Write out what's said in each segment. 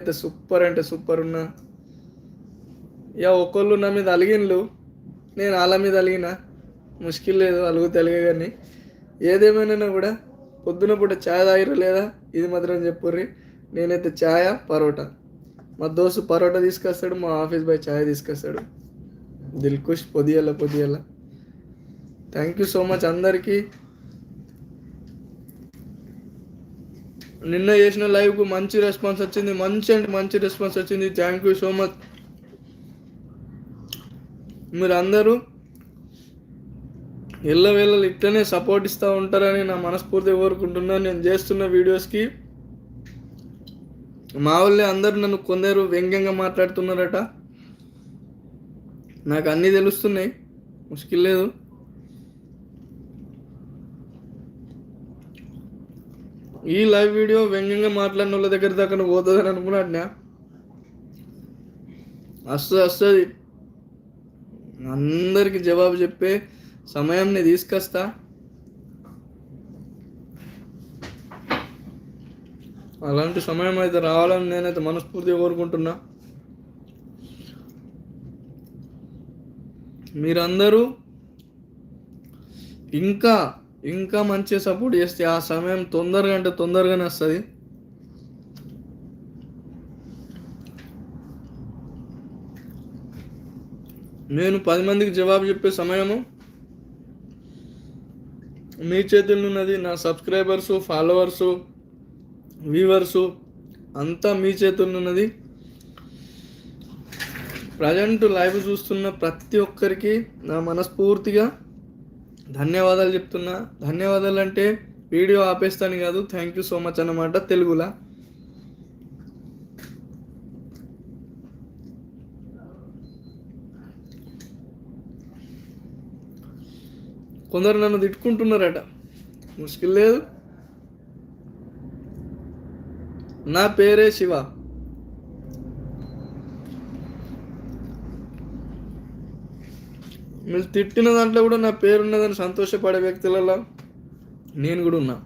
అయితే సూపర్ అంటే సూపర్ ఉన్నా. ఇక ఒక్కళ్ళు నా మీద అలిగిన్లు నేను వాళ్ళ మీద అలిగిన. ముష్కిల్ లేదు అలుగు తెలుగు కానీ. ఏదేమైనా కూడా పొద్దున పూట ఛాయ్ తాగిరు లేదా? ఇది మాత్రం చెప్పుర్రి. నేనైతే ఛాయ పరోటా. మా దోస్తు పరోటా తీసుకొస్తాడు మా ఆఫీస్ బాయ్ ఛాయ్ తీసుకొస్తాడు. దిల్కుష్ పొదియాల పొదియల థ్యాంక్ యూ సో మచ్ అందరికీ. నిన్న చేసిన లైవ్కు మంచి రెస్పాన్స్ వచ్చింది. మంచి అంటే మంచి రెస్పాన్స్ వచ్చింది. థ్యాంక్ యూ సో మచ్ మీరు అందరూ ఎల్లవేళలు ఇట్లనే సపోర్ట్ ఇస్తూ ఉంటారని నా మనస్ఫూర్తిగా కోరుకుంటున్నాను. నేను చేస్తున్న వీడియోస్కి మా వాళ్ళే అందరూ నన్ను కొందరు వ్యంగ్యంగా మాట్లాడుతున్నారట. నాకు అన్నీ తెలుస్తున్నాయి. ముష్కిల్ లేదు ఈ లైవ్ వీడియో వ్యంగ్యంగా మాట్లాడిన వాళ్ళ దగ్గర దాకా పోతుందని అనుకున్నాడ్నా? వస్తుంది వస్తుంది అందరికి జవాబు చెప్పే సమయాన్ని తీసుకొస్తా. అలాంటి సమయం అయితే రావాలని నేనైతే మనస్ఫూర్తిగా కోరుకుంటున్నా. మీరందరూ ఇంకా ఇంకా మంచిగా సపోర్ట్ చేస్తే ఆ సమయం తొందరగా అంటే తొందరగానే వస్తుంది. నేను పది మందికి జవాబు చెప్పే సమయము. మీ చేతుల్లో ఉన్నది నా సబ్స్క్రైబర్సు ఫాలోవర్సు వ్యూవర్సు అంతా మీ చేతుల్లో ఉన్నది. ప్రజెంట్ లైవ్ చూస్తున్న ప్రతి ఒక్కరికి నా మనస్ఫూర్తిగా ధన్యవాదాలు చెప్తున్నా. ధన్యవాదాలు అంటే వీడియో ఆపేస్తాను కాదు. థ్యాంక్ యూ సో మచ్ అన్నమాట తెలుగులా. కొందరు నన్ను తిట్టుకుంటున్నారట. ముష్కిల్ లేదు. నా పేరే శివ. మీరు తిట్టిన దాంట్లో కూడా నా పేరు ఉన్నదని సంతోషపడే వ్యక్తులలో నేను కూడా ఉన్నా.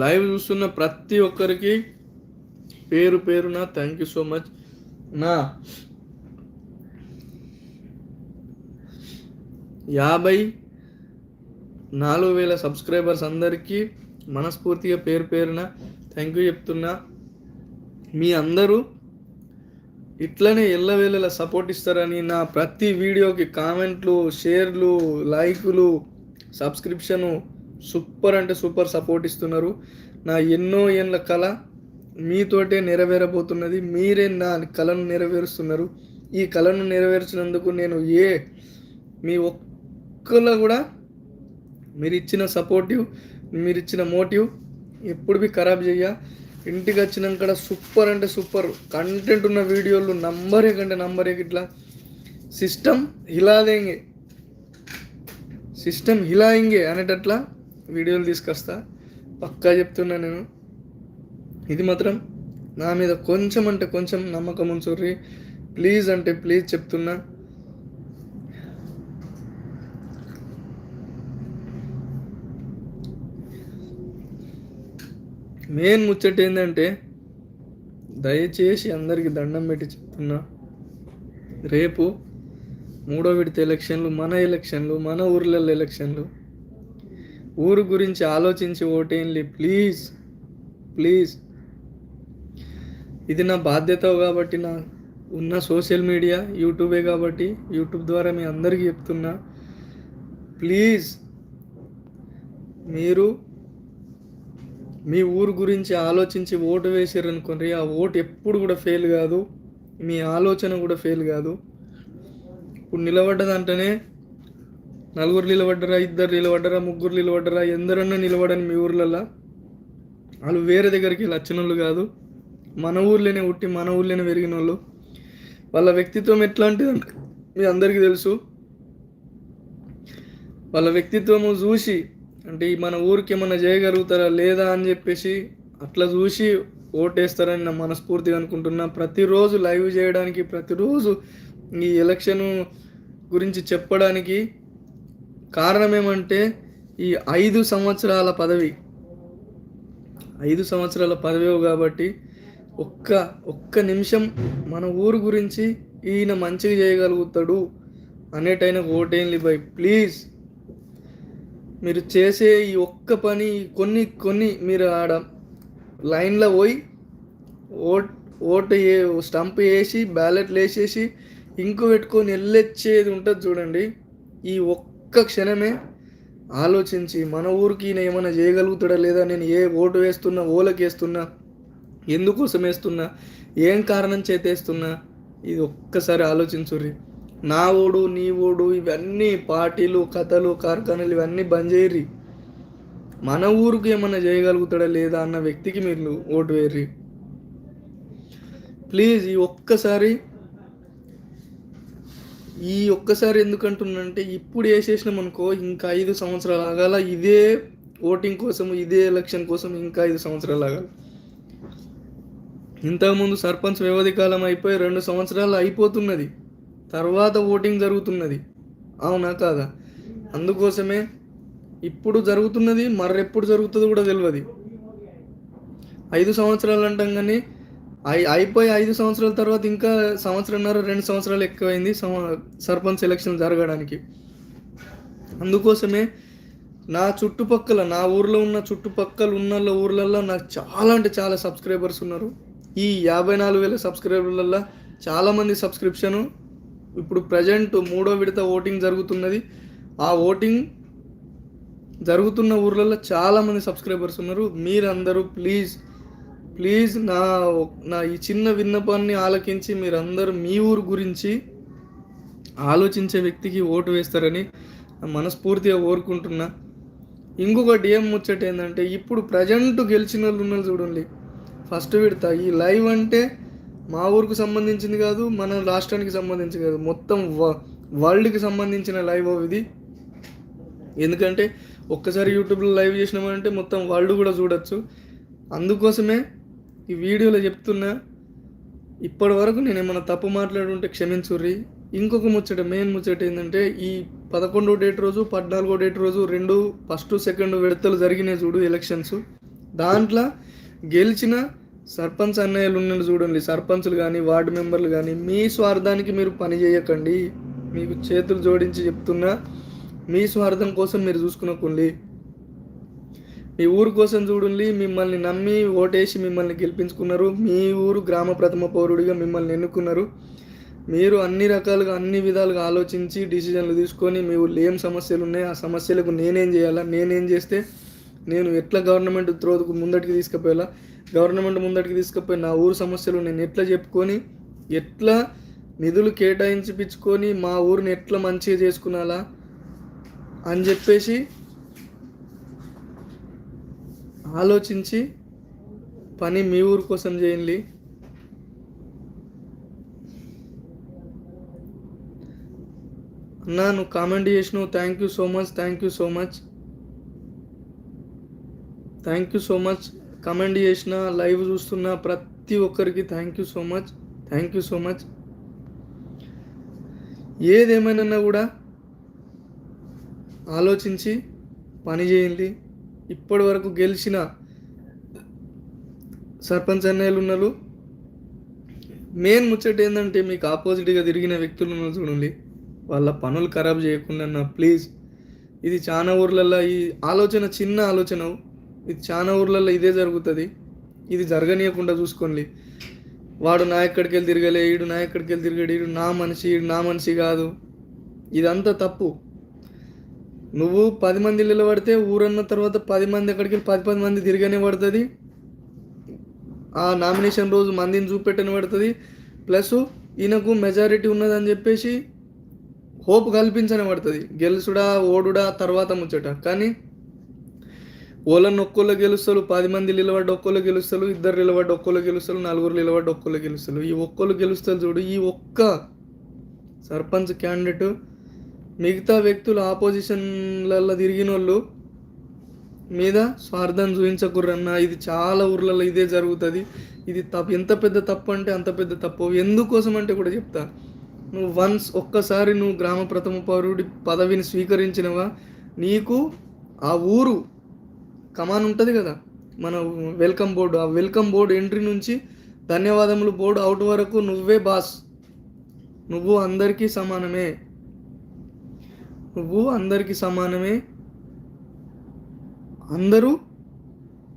లైవ్ చూస్తున్న ప్రతి ఒక్కరికి పేరు పేరున థ్యాంక్ యూ సో మచ్. నా యాభై నాలుగు వేల సబ్స్క్రైబర్స్ అందరికీ మనస్ఫూర్తిగా పేరు పేరున థ్యాంక్ యూ చెప్తున్నా. మీ అందరూ ఇట్లనే ఎల్లవేళలా సపోర్ట్ ఇస్తారని నా ప్రతి వీడియోకి కామెంట్లు షేర్లు లైకులు సబ్స్క్రిప్షను సూపర్ అంటే సూపర్ సపోర్ట్ ఇస్తున్నారు. నా ఎన్నో ఏళ్ళ కళ మీతోటే నెరవేరబోతున్నది. మీరే నా కళను నెరవేరుస్తున్నారు. ఈ కళను నెరవేర్చినందుకు నేను ఏ మీ ఒక్కలో కూడా మీరు ఇచ్చిన సపోర్టివ్ మీరు ఇచ్చిన మోటివ్ ఎప్పుడు బి ఖరాబ్ చెయ్య. ఇంటికి వచ్చినాక సూపర్ అంటే సూపర్. కంటెంట్ ఉన్న వీడియోలు నంబరే కంటే నంబరే ఇట్లా. సిస్టమ్ హిలాదేంగే. సిస్టమ్ హిలాయింగే అనేటట్లా వీడియోలు తీసుకొస్తా. పక్కా చెప్తున్నా నేను. ఇది మాత్రం నా మీద కొంచెం అంటే కొంచెం నమ్మకం ఉంచుర్రి. ప్లీజ్ అంటే ప్లీజ్ చెప్తున్నా. మెయిన్ ముచ్చట ఏంటంటే దయచేసి అందరికి దండం పెట్టి చెప్తున్నా రేపు మూడో విడత ఎలక్షన్లు మన ఎలక్షన్లు మన ఊర్లలో ఎలక్షన్లు. ఊరు గురించి ఆలోచించి ఓటేయండి ప్లీజ్ ప్లీజ్. ఇది నా బాధ్యత కాబట్టి నా ఉన్న సోషల్ మీడియా యూట్యూబే కాబట్టి యూట్యూబ్ ద్వారా మీ అందరికీ చెప్తున్నా. ప్లీజ్ మీరు మీ ఊరు గురించి ఆలోచించి ఓటు వేసారు అనుకోండి ఆ ఓటు ఎప్పుడు కూడా ఫెయిల్ కాదు. మీ ఆలోచన కూడా ఫెయిల్ కాదు. ఇప్పుడు నిలబడ్డదంటేనే నలుగురు నిలబడ్డరా ఇద్దరు నిలబడ్డరా ముగ్గురు నిలబడ్డరా ఎందరన్నా నిలబడని మీ ఊర్లలో వాళ్ళు వేరే దగ్గరికి వచ్చిన వాళ్ళు కాదు. మన ఊర్లోనే పుట్టి మన ఊర్లోనే పెరిగిన వాళ్ళు వాళ్ళ వ్యక్తిత్వం ఎట్లాంటిది అంటే మీ అందరికీ తెలుసు. వాళ్ళ వ్యక్తిత్వము చూసి అంటే మన ఊరికి ఏమన్నా చేయగలుగుతారా లేదా అని చెప్పేసి అట్లా చూసి ఓటేస్తారని నా మనస్ఫూర్తిగా అనుకుంటున్నా. ప్రతిరోజు లైవ్ చేయడానికి ప్రతిరోజు ఈ ఎలక్షన్ గురించి చెప్పడానికి కారణం ఏమంటే ఈ ఐదు సంవత్సరాల పదవి. ఐదు సంవత్సరాల పదవి కాబట్టి ఒక్క ఒక్క నిమిషం మన ఊరు గురించి ఈయన మంచిగా చేయగలుగుతాడు అనేటైనా ఓటేయండి బై ప్లీజ్. మీరు చేసే ఈ ఒక్క పని కొన్ని కొన్ని మీరు ఆడ లైన్లో పోయి ఓట్ ఓటు ఏ స్టంప్ వేసి బ్యాలెట్లు వేసేసి ఇంకు పెట్టుకొని వెళ్ళొచ్చేది ఉంటుంది చూడండి. ఈ ఒక్క క్షణమే ఆలోచించి మన ఊరికి నేను ఏమైనా చేయగలుగుతాడా లేదా నేను ఏ ఓటు వేస్తున్నా ఓలకి వేస్తున్నా ఎందుకోసం వేస్తున్నా ఏం కారణం చేతేస్తున్నా ఇది ఒక్కసారి ఆలోచించుర్రీ. నా ఓడు నీ ఓడు ఇవన్నీ పార్టీలు కథలు కార్ఖానాలు ఇవన్నీ బంద్ చేయర్రి. మన ఊరికి ఏమన్నా చేయగలుగుతాడా లేదా అన్న వ్యక్తికి మీరు ఓటు వేర్రి ప్లీజ్ ఈ ఒక్కసారి ఈ ఒక్కసారి ఎందుకంటున్నంటే ఇప్పుడు వేసేసినాం అనుకో ఇంకా ఐదు సంవత్సరాలు ఆగాల. ఇదే ఓటింగ్ కోసం ఇదే ఎలక్షన్ కోసం ఇంకా ఐదు సంవత్సరాలు ఆగాల. ఇంతకుముందు సర్పంచ్ వ్యవధి కాలం అయిపోయి రెండు సంవత్సరాలు అయిపోతున్నది. తర్వాత ఓటింగ్ జరుగుతున్నది. అవునా కాదా? అందుకోసమే ఇప్పుడు జరుగుతున్నది మరెప్పుడు జరుగుతుందో కూడా తెలియదు ఐదు సంవత్సరాలు అంటాం కానీ అయి అయిపోయి ఐదు సంవత్సరాల తర్వాత ఇంకా సంవత్సరంన్నర రెండు సంవత్సరాలు ఎక్కువైంది సర్పంచ్ ఎలక్షన్ జరగడానికి. అందుకోసమే నా చుట్టుపక్కల నా ఊర్లో ఉన్న చుట్టుపక్కల ఉన్న ఊర్లలో నాకు చాలా అంటే చాలా సబ్స్క్రైబర్స్ ఉన్నారు. ఈ యాభై నాలుగు వేల సబ్స్క్రైబర్లలో చాలామంది సబ్స్క్రిప్షను ఇప్పుడు ప్రజెంట్ మూడో విడత ఓటింగ్ జరుగుతున్నది. ఆ ఓటింగ్ జరుగుతున్న ఊర్లలో చాలామంది సబ్స్క్రైబర్స్ ఉన్నారు. మీరందరూ ప్లీజ్ ప్లీజ్ నా నా ఈ చిన్న విన్నపాన్ని ఆలకించి మీరందరూ మీ ఊరు గురించి ఆలోచించే వ్యక్తికి ఓటు వేస్తారని మనస్ఫూర్తిగా కోరుకుంటున్నా. ఇంకొకటి ఏం ముచ్చట ఏంటంటే ఇప్పుడు ప్రజెంట్ గెలిచిన వాళ్ళు ఉన్నారు చూడండి. ఫస్ట్ విడత ఈ లైవ్ అంటే మా ఊరికి సంబంధించింది కాదు మన రాష్ట్రానికి సంబంధించింది కాదు. మొత్తం వరల్డ్కి సంబంధించిన లైవ్ ఇది. ఎందుకంటే ఒక్కసారి యూట్యూబ్లో లైవ్ చేసినామంటే మొత్తం వరల్డ్ కూడా చూడొచ్చు. అందుకోసమే ఈ వీడియోలో చెప్తున్నా ఇప్పటి వరకు నేను ఏమైనా తప్పు మాట్లాడుంటే క్షమించుర్రి. ఇంకొక ముచ్చట మెయిన్ ముచ్చట ఏంటంటే ఈ పదకొండో డేట్ రోజు పద్నాలుగో డేట్ రోజు రెండు ఫస్ట్ సెకండ్ విడతలు జరిగినాయి చూడు ఎలక్షన్స్. దాంట్లో గెలిచిన సర్పంచ్ అన్నయ్యలు ఉన్నది చూడండి. సర్పంచ్లు కానీ వార్డు మెంబర్లు కానీ మీ స్వార్థానికి మీరు పని చేయకండి. మీకు చేతులు జోడించి చెప్తున్నా మీ స్వార్థం కోసం మీరు చూసుకునకుండి మీ ఊరు కోసం చూడండి. మిమ్మల్ని నమ్మి ఓటేసి మిమ్మల్ని గెలిపించుకున్నారు. మీ ఊరు గ్రామ ప్రథమ పౌరుడిగా మిమ్మల్ని ఎన్నుకున్నారు. మీరు అన్ని రకాలుగా అన్ని విధాలుగా ఆలోచించి డిసిజన్లు తీసుకొని మీ ఊళ్ళో ఏం సమస్యలు ఉన్నాయి ఆ సమస్యలకు నేనేం చేయాలా నేనేం చేస్తే నేను ఎట్లా గవర్నమెంట్ త్రోదుకు ముందటికి తీసుకుపోయేలా గవర్నమెంట్ ముందటికి తీసుకుపోయి నా ఊరు సమస్యలు నేను ఎట్లా చెప్పుకొని ఎట్లా నిధులు కేటాయించిపించుకొని మా ఊరిని ఎట్లా మంచిగా చేసుకున్నాలా అని చెప్పేసి ఆలోచించి పని మీ ఊరు కోసం చేయండి. అన్నా నువ్వు కామెంట్ చేసినావు. Thank you so much thank you so much thank you so much comment చేసిన లైవ్ చూస్తున్న ప్రతి ఒక్కరికి thank you so much thank you so much ఏదేమైనా కూడా ఆలోచించి పని చేయండి. ఇప్పటి వరకు గెలిచిన సర్పంచ్ అన్నయ్యలు ఉన్నారు. మెయిన్ ముచ్చట ఏంటంటే మీకు ఆపోజిట్గా తిరిగిన వ్యక్తులు ఉన్నారు చూడండి. వాళ్ళ పనులు ఖరాబ్ చేయకుండా ప్లీజ్ ఇది చాలా ఊర్లలో ఈ ఆలోచన చిన్న ఆలోచన. ఇది చాలా ఊర్లలో ఇదే జరుగుతుంది. ఇది జరగనీయకుండా చూసుకోండి. వాడు నా ఎక్కడికి వెళ్ళి తిరగలే ఈడు నా ఎక్కడికి వెళ్ళి తిరగడు ఈడు నా మనిషి ఈడు నా మనిషి కాదు. ఇదంతా తప్పు. నువ్వు పది మంది నిలబడితే ఊరన్న తర్వాత పది మంది ఎక్కడికి వెళ్ళి పది పది మంది తిరగనే పడుతుంది. ఆ నామినేషన్ రోజు మందిని చూపెట్టని పడుతుంది. ప్లస్ ఈయనకు మెజారిటీ ఉన్నదని చెప్పేసి హోప్ కల్పించని పడుతుంది. గెలుసుడా ఓడుడా తర్వాత ముచ్చట. కానీ ఓళ్ళని ఒక్కోళ్ళు గెలుస్తారు పది మంది నిలబడి ఒక్కోళ్ళు గెలుస్తారు ఇద్దరు నిలబడి ఒక్కోళ్ళు గెలుస్తారు నలుగురు నిలబడి ఒక్కోళ్ళు గెలుస్తారు ఈ ఒక్కళ్ళు గెలుస్తారు చూడు ఈ ఒక్క సర్పంచ్ క్యాండిడేట్ మిగతా వ్యక్తులు ఆపోజిషన్లలో తిరిగిన వాళ్ళు మీద స్వార్థం చూపించకుర్రన్న. ఇది చాలా ఊర్లలో ఇదే జరుగుతుంది. ఇది తప్పు ఎంత పెద్ద తప్పు అంటే అంత పెద్ద తప్పు. ఎందుకోసం అంటే కూడా చెప్తా. నువ్వు వన్స్ ఒక్కసారి నువ్వు గ్రామ ప్రథమ పౌరుడి పదవిని స్వీకరించినవా? నీకు ఆ ఊరు కమాన్ ఉంటుంది కదా. మన వెల్కమ్ బోర్డు ఆ వెల్కమ్ బోర్డు ఎంట్రీ నుంచి ధన్యవాదములు బోర్డు అవుట్ వరకు నువ్వే బాస్. నువ్వు అందరికీ సమానమే. నువ్వు అందరికీ సమానమే. అందరూ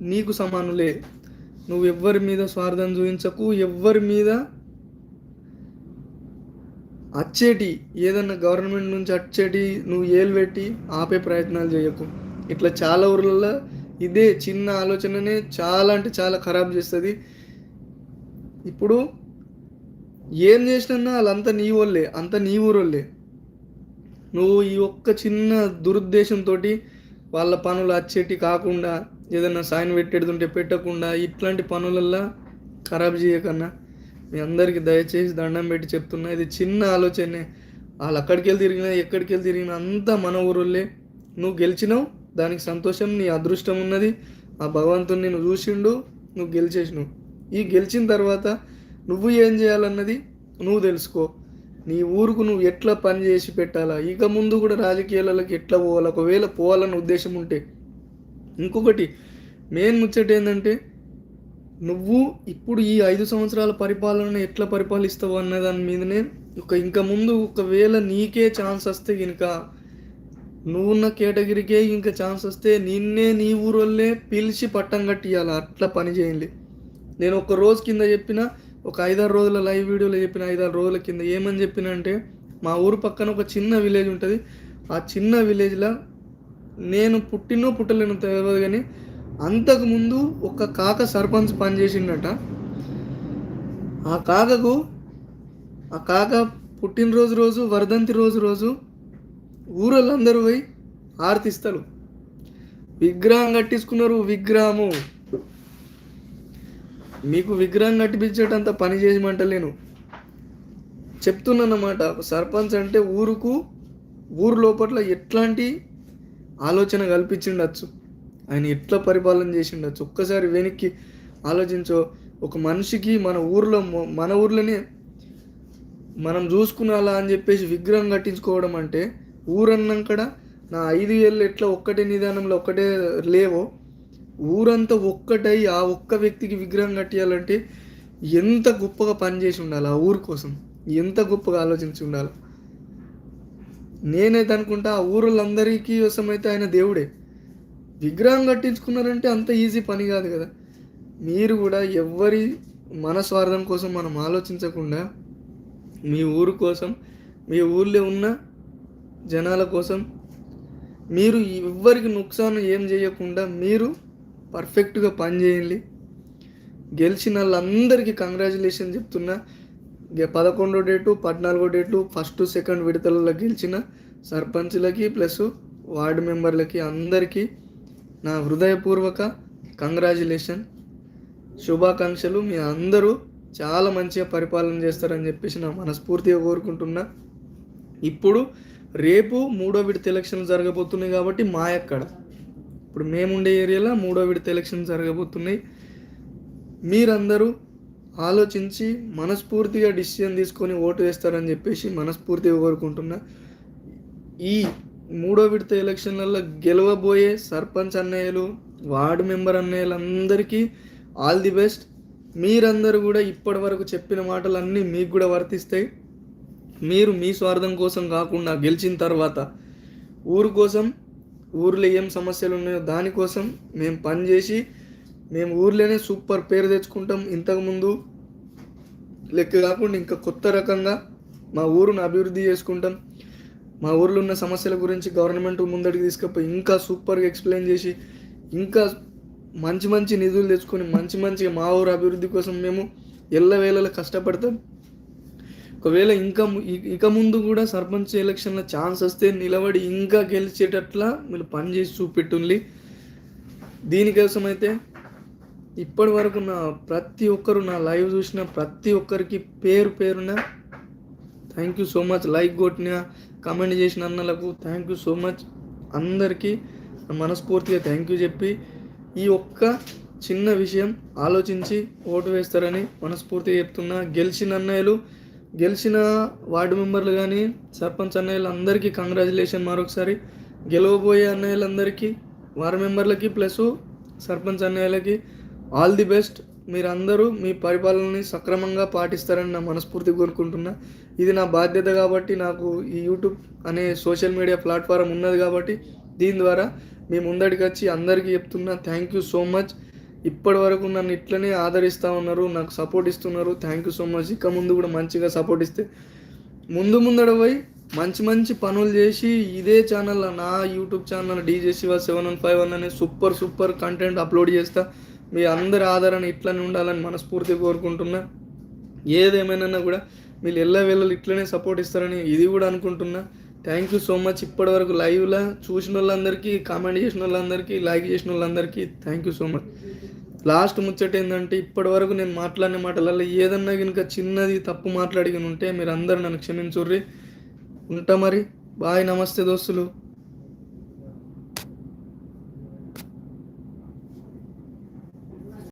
నీకు సమానులే. నువ్వు ఎవ్వరి మీద స్వార్థం చూపించకు ఎవ్వరి మీద అచ్చేటి ఏదన్నా గవర్నమెంట్ నుంచి అచ్చేటి నువ్వు ఏలు పెట్టి ఆపే ప్రయత్నాలు చేయకు. ఇట్లా చాలా ఊర్లలో ఇదే చిన్న ఆలోచననే చాలా అంటే చాలా ఖరాబ్ చేస్తుంది. ఇప్పుడు ఏం చేసినా వాళ్ళంతా నీ వాళ్ళే అంత నీ ఊరోళ్ళే. నువ్వు ఈ ఒక్క చిన్న దురుద్దేశంతో వాళ్ళ పనులు అచ్చేటి కాకుండా ఏదైనా సైన్ పెట్టేడుతుంటే పెట్టకుండా ఇట్లాంటి పనులల్లా ఖరాబ్ చేయకన్నా మీ అందరికీ దయచేసి దండం పెట్టి చెప్తున్నా ఇది చిన్న ఆలోచనే. వాళ్ళు అక్కడికి వెళ్ళి తిరిగినా ఎక్కడికి వెళ్ళి తిరిగినా అంతా మన ఊరోళ్ళే. నువ్వు గెలిచినావు దానికి సంతోషం నీ అదృష్టం ఉన్నది. ఆ భగవంతుని నేను చూసిండు నువ్వు గెలిచేసినావు. ఈ గెలిచిన తర్వాత నువ్వు ఏం చేయాలన్నది నువ్వు తెలుసుకో. నీ ఊరుకు నువ్వు ఎట్లా పని చేసి పెట్టాలా? ఇక ముందు కూడా రాజకీయాలకి ఎట్లా పోవాలా? ఒకవేళ పోవాలన్న ఉద్దేశం ఉంటే. ఇంకొకటి మెయిన్ ముచ్చట ఏంటంటే నువ్వు ఇప్పుడు ఈ ఐదు సంవత్సరాల పరిపాలన ఎట్లా పరిపాలిస్తావు అన్న దాని మీదనే ఒక ఇంకా ముందు ఒకవేళ నీకే ఛాన్స్ వస్తే కనుక నువ్వున్న కేటగిరీకే ఇంకా ఛాన్స్ వస్తే నిన్నే నీ ఊరోళ్ళే పిలిచి పట్టం కట్టియాలి అట్లా పని చేయండి. నేను ఒక రోజు కింద చెప్పిన ఒక ఐదారు రోజుల లైవ్ వీడియోలో చెప్పిన ఐదారు రోజుల కింద ఏమని చెప్పిన అంటే మా ఊరు పక్కన ఒక చిన్న విలేజ్ ఉంటుంది. ఆ చిన్న విలేజ్లో నేను పుట్టినో పుట్టలేను తెలియదు కానీ అంతకుముందు ఒక కాక సర్పంచ్ పనిచేసిండట ఆ కాకకు ఆ కాక పుట్టినరోజు రోజు వర్ధంతి రోజు రోజు ఊరోళ్ళందరూ పోయి ఆర్తిస్తారు. విగ్రహం కట్టించుకున్నారు విగ్రహము. మీకు విగ్రహం కట్టిపించేటంత పని చేయమంటలేను చెప్తున్నానమాట సర్పంచ్ అంటే ఊరుకు ఊరు లోపల ఎట్లాంటి ఆలోచన కల్పించిండొచ్చు. ఆయన ఎట్లా పరిపాలన చేసిండొచ్చు. ఒక్కసారి వెనక్కి ఆలోచించో. ఒక మనిషికి మన ఊర్లో మన ఊర్లోనే మనం చూసుకున్నాలా అని చెప్పేసి విగ్రహం కట్టించుకోవడం అంటే ఊరన్నాకడ నా ఐదు ఏళ్ళు ఎట్లా ఒక్కటే నిదానంలో ఒక్కటే లేవో ఊరంతా ఒక్కటై ఆ ఒక్క వ్యక్తికి విగ్రహం కట్టియాలంటే ఎంత గొప్పగా పనిచేసి ఉండాలి ఆ ఊరు కోసం? ఎంత గొప్పగా ఆలోచించి ఉండాలి? నేనైతే అనుకుంటా ఆ ఊరులందరికీ కోసం అయితే ఆయన దేవుడే. విగ్రహం కట్టించుకున్నారంటే అంత ఈజీ పని కాదు కదా. మీరు కూడా ఎవ్వరి మన స్వార్థం కోసం మనం ఆలోచించకుండా మీ ఊరు కోసం మీ ఊర్లో ఉన్న జనాల కోసం మీరు ఎవ్వరికి నుక్సాను ఏం చేయకుండా మీరు పర్ఫెక్ట్గా పని చేయండి. గెలిచిన వాళ్ళందరికీ కంగ్రాచులేషన్ చెప్తున్నా. పదకొండో డేటు పద్నాలుగో డేటు ఫస్ట్ సెకండ్ విడతలలో గెలిచిన సర్పంచ్లకి ప్లస్ వార్డు మెంబర్లకి అందరికీ నా హృదయపూర్వక కంగ్రాచులేషన్ శుభాకాంక్షలు. మీ అందరూ చాలా మంచిగా పరిపాలన చేస్తారని చెప్పేసి నా మనస్ఫూర్తిగా కోరుకుంటున్నా. ఇప్పుడు రేపు మూడో విడత ఎలక్షన్లు జరగబోతున్నాయి కాబట్టి మా ఎక్కడ? ఇప్పుడు మేముండే ఏరియాలో మూడో విడత ఎలక్షన్ జరగబోతున్నాయి. మీరందరూ ఆలోచించి మనస్ఫూర్తిగా డిసిజన్ తీసుకొని ఓటు వేస్తారని చెప్పేసి మనస్ఫూర్తిగా కోరుకుంటున్నా. ఈ మూడో విడత ఎలక్షన్లలో గెలవబోయే సర్పంచ్ అన్నయ్యలు వార్డు మెంబర్ అన్నయ్యలందరికీ ఆల్ ది బెస్ట్. మీరందరూ కూడా ఇప్పటి వరకు చెప్పిన మాటలన్నీ మీకు కూడా వర్తిస్తాయి. మీరు మీ స్వార్థం కోసం కాకుండా గెలిచిన తర్వాత ఊరు కోసం ఊర్లో ఏం సమస్యలు ఉన్నాయో దానికోసం మేము పనిచేసి మేము ఊర్లోనే సూపర్ పేరు తెచ్చుకుంటాం. ఇంతకుముందు లెక్క కాకుండా ఇంకా కొత్త రకంగా మా ఊరును అభివృద్ధి చేసుకుంటాం. మా ఊర్లో ఉన్న సమస్యల గురించి గవర్నమెంట్ ముందడికి తీసుకుపోయి ఇంకా సూపర్గా ఎక్స్ప్లెయిన్ చేసి ఇంకా మంచి మంచి నిధులు తెచ్చుకొని మంచి మంచిగా మా ఊరు అభివృద్ధి కోసం మేము ఎల్లవేళలా కష్టపడతాం. ఒకవేళ ఇంకా ఇక ముందు కూడా సర్పంచ్ ఎలక్షన్లో ఛాన్స్ వస్తే నిలబడి ఇంకా గెలిచేటట్లా మీరు పని చేసి చూపెట్టుండి దీనికోసం అయితే ఇప్పటి వరకు నా ప్రతి ఒక్కరు నా లైవ్ చూసిన ప్రతి ఒక్కరికి పేరు పేరున thank you so much. Like కొట్టిన కమెంట్ చేసిన అన్నలకు థ్యాంక్ యూ సో మచ్. అందరికీ మనస్ఫూర్తిగా థ్యాంక్ యూ చెప్పి ఈ ఒక్క చిన్న విషయం ఆలోచించి ఓటు వేస్తారని మనస్ఫూర్తిగా చెప్తున్నా. గెలిచిన అన్నయ్యలు గెలిచిన వార్డు మెంబర్లు కానీ సర్పంచ్ అన్నయ్యలు అందరికీ కంగ్రాచులేషన్ మరొకసారి. గెలవబోయే అన్నయ్యలందరికీ వార్డు మెంబర్లకి ప్లస్ సర్పంచ్ అన్నయ్యలకి ఆల్ ది బెస్ట్ మీరందరూ మీ పరిపాలనని సక్రమంగా పాటిస్తారని నా మనస్ఫూర్తి కోరుకుంటున్నా. ఇది నా బాధ్యత కాబట్టి నాకు ఈ యూట్యూబ్ అనే సోషల్ మీడియా ప్లాట్ఫారం ఉన్నది కాబట్టి దీని ద్వారా మీ ముందడికి వచ్చి అందరికీ చెప్తున్నా. థ్యాంక్ యూ సో మచ్ ఇప్పటి వరకు నన్ను ఇట్లనే ఆదరిస్తూ ఉన్నారు నాకు సపోర్ట్ ఇస్తున్నారు. థ్యాంక్ యూ సో మచ్ ఇక ముందు కూడా మంచిగా సపోర్ట్ ఇస్తే. ముందు ముందడ పోయి మంచి మంచి పనులు చేసి ఇదే ఛానల్ నా YouTube channel DJ Shiva seven one five one అనే సూపర్ సూపర్ కంటెంట్ అప్లోడ్ చేస్తా. మీ అందరి ఆదరణ ఇట్లనే ఉండాలని మనస్ఫూర్తి కోరుకుంటున్నా. ఏదేమైనా కూడా మీరు ఎల్ల వెళ్ళలు ఇట్లనే సపోర్ట్ ఇస్తారని ఇది కూడా అనుకుంటున్నా. థ్యాంక్ యూ సో మచ్ ఇప్పటివరకు లైవ్లో చూసిన వాళ్ళందరికీ కామెంట్ చేసిన వాళ్ళందరికీ లైక్ చేసిన వాళ్ళందరికీ thank you so much last ముచ్చట ఏంటంటే ఇప్పటివరకు నేను మాట్లాడిన మాటలలో ఏదన్నా కనుక చిన్నది తప్పు మాట్లాడిన ఉంటే మీరు అందరూ నన్ను క్షమించుర్రి. ఉంటా మరి. బాయ్ నమస్తే దోస్తులు.